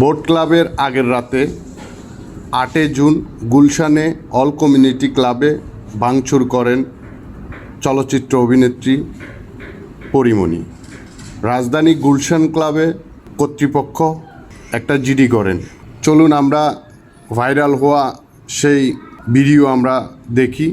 Boat ক্লাবের আগের রাতে আটই জুন গুলশানে অল কমিউনিটি ক্লাবে ভাঙচুর করেন চলচ্চিত্র অভিনেত্রী পরিমণি। রাজধানী গুলশান ক্লাবে কর্তৃপক্ষ একটা জিডি করেন। চলুন আমরা ভাইরাল হওয়া সেই ভিডিও আমরা দেখি।